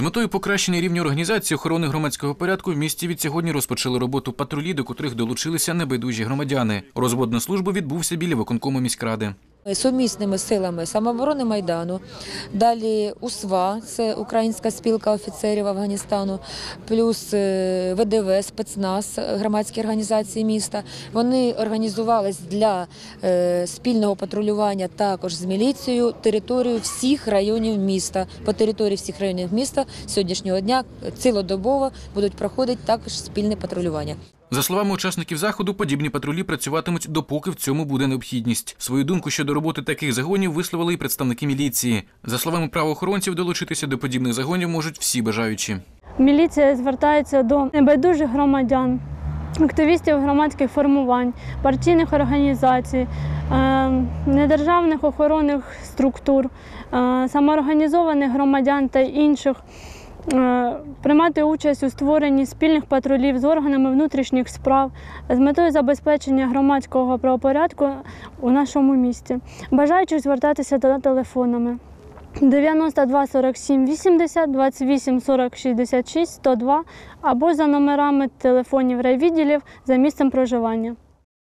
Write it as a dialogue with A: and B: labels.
A: З метою покращення рівня організації охорони громадського порядку в місті від сьогодні розпочали роботу патрулі, до котрих долучилися небайдужі громадяни. Розвод на службу відбувся біля виконкому міськради.
B: Сумісними силами самооборони Майдану, далі УСВА, це Українська спілка офіцерів Афганістану, плюс е, ВДВ, спецназ, громадські організації міста. Вони організувались для е, спільного патрулювання також з міліцією територію всіх районів міста. По території всіх районів міста сьогоднішнього дня цілодобово будуть проходити також спільне патрулювання.
A: За словами учасників заходу, подібні патрулі працюватимуть допоки в цьому буде необхідність. Свою думку щодо роботи таких загонів висловили і представники міліції. За словами правоохоронців, долучитися до подібних загонів можуть всі бажаючі.
C: Міліція звертається до небайдужих громадян, активістів громадських формувань, партійних організацій, е, недержавних охоронних структур, е, самоорганізованих громадян та інших. Е, Приймати участь у створенні спільних патрулів з органами внутрішніх справ з метою забезпечення громадського правопорядку у нашому місті. Бажаючи звертатися за телефонами 92 47 80 28 40 66 102 або за номерами телефонів райвідділів за місцем проживання.